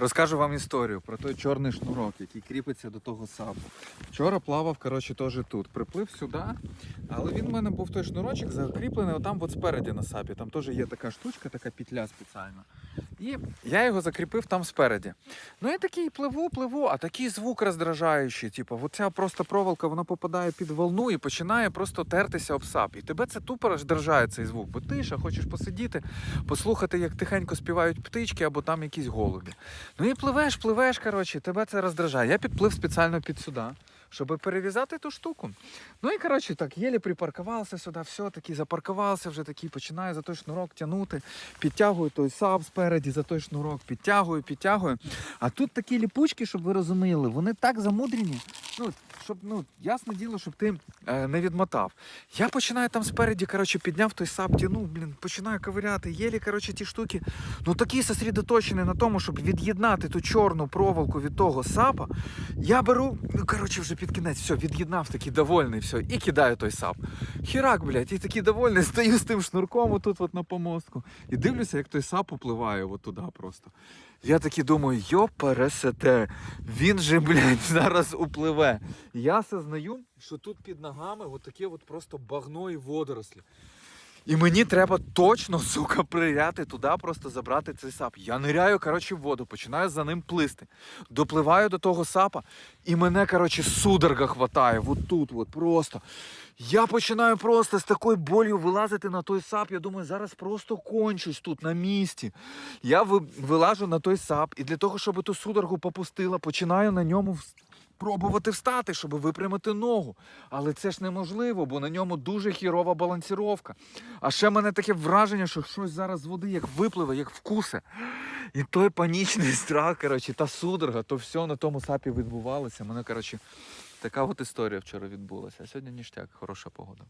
Розкажу вам історію про той чорний шнурок, який кріпиться до того сапу. Вчора плавав, коротше, теж тут. Приплив сюди, але він в мене був той шнурочок закріплений отам от спереді на сапі. Там теж є така штучка, така петля спеціальна. І я його закріпив там спереді. Ну і такий пливу, пливу, а такий звук роздражаючий. Типу, оця просто проволока вона попадає під волну і починає просто тертися об сап. І тебе це тупо роздражає цей звук, бо тиша, хочеш посидіти, послухати, як тихенько співають птички або там якісь голубі. Ну і пливеш, пливеш, коротше, тебе це роздражає. Я підплив спеціально під сюди, щоб перев'язати ту штуку. Ну і коротше, так, єлі припаркувався сюди, все таки запаркувався вже такий, починаю за той шнурок тягнути, підтягую той сап спереді за той шнурок, підтягую, підтягую. А тут такі ліпучки, щоб ви розуміли, вони так замудрені. Ну, щоб, ну, ясне діло, щоб ти е, не відмотав. Я починаю там спереді, коротше, підняв той сап, тянув, блін, починаю ковиряти. Єлі, коротше, ті штуки. Ну такі сосредоточені на тому, щоб від'єднати ту чорну проволоку від того сапа. Я беру, ну коротше, вже під кінець, все, від'єднав, такий довольний, все, і кидаю той сап. Хірак, блядь, і такий довольний, стою з тим шнурком отут от на помостку. І дивлюся, як той сап upливає от туди просто. Я такий думаю, йо пересете, він же, блядь, зараз упливе. Я сознаю, що тут під ногами от таке от просто багно і водорослі. І мені треба точно, сука, прияти туди, просто забрати цей сап. Я ниряю, коротше, в воду, починаю за ним плисти. Допливаю до того сапа, і мене, коротше, судорога хватає. Вот тут, от просто. Я починаю просто з такою болью вилазити на той сап. Я думаю, зараз просто кончусь тут на місці. Я вилажу на той сап, і для того, щоб ту судорогу попустила, починаю на ньому пробувати встати, щоб випрямити ногу. Але це ж неможливо, бо на ньому дуже хірова балансіровка. А ще в мене таке враження, що щось зараз з води як випливе, як вкусе. І той панічний страх, коротше, та судорога, то все на тому сапі відбувалося. Мене, коротше, така от історія вчора відбулася. А сьогодні ніштяк, хороша погода.